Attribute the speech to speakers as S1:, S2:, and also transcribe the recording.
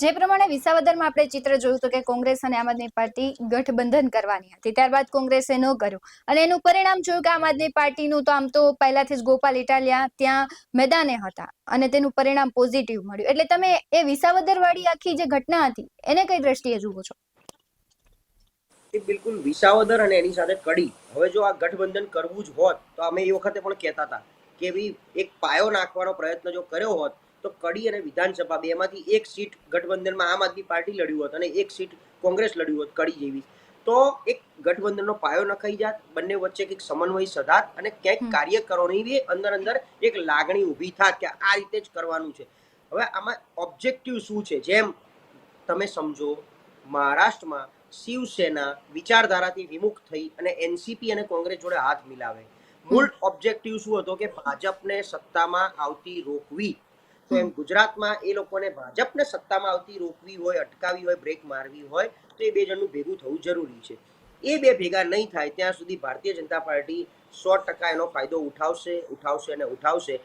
S1: જે પ્રમાણે વિસાવદરમાં આપણે ચિત્ર જોયું હતું કે કોંગ્રેસ અને આમ આદમી પાર્ટી ગઠબંધન કરવાની હતી. ત્યારબાદ કોંગ્રેસે ન કર્યું. અને એનું પરિણામ જોયું કે આમ આદમી પાર્ટીનું તો આમ તો પહેલાથી જ ગોપાલ ઇટાલિયા ત્યાં મેદાને હતા અને તેનું પરિણામ પોઝિટિવ મળ્યું. એટલે તમે એ વિસાવદર વાળી આખી જે ઘટના હતી, એને કઈ દ્રષ્ટિએ જુઓ છો?
S2: એ બિલકુલ વિસાવદર અને એની સાથે કડી. હવે જો આ ગઠબંધન કરવું જ હોત તો અમે એ વખતે પણ કહેતા હતા કે ભાઈ એક પાયો નાખવાનો પ્રયત્ન જો કર્યો હોત તો કડી અને વિધાનસભા બેમાંથી એક સીટ ગઠબંધનમાં આમ આદમી પાર્ટી લડ્યું હોત અને એક સીટ કોંગ્રેસ લડ્યું હોત કડી જેવી. તો એક ગઠબંધનનો પાયો નખાઈ જાત બંને વચ્ચે એક સમન્વય સધાત અને ક્યાંક
S1: કાર્ય
S2: કાર્યકરોની બી અંદર અંદર એક લાગણી ઊભી થાત કે આ રીતે જ કરવાનું છે. હવે આમાં ઓબ્જેક્ટિવ શું છે? જેમ તમે સમજો મહારાષ્ટ્રમાં શિવસેના વિચારધારાથી વિમુખ થઈ અને એનસીપી અને કોંગ્રેસ જોડે હાથ મિલાવે. મૂળ ઓબ્જેક્ટિવ શું હતો? કે ભાજપને સત્તામાં આવતી રોકવી. તો એમ ગુજરાતમાં એ લોકોને ભાજપને સત્તામાં આવતી રોકવી હોય, અટકાવી હોય બ્રેક મારવી હોય, તો એ બે જણનું ભેગું થવું જરૂરી છે. એ બે ભેગા નહીં થાય, ત્યાં સુધી ભારતીય જનતા પાર્ટી સો ટકા એનો ફાયદો ઉઠાવશે ઉઠાવશે અને ઉઠાવશે.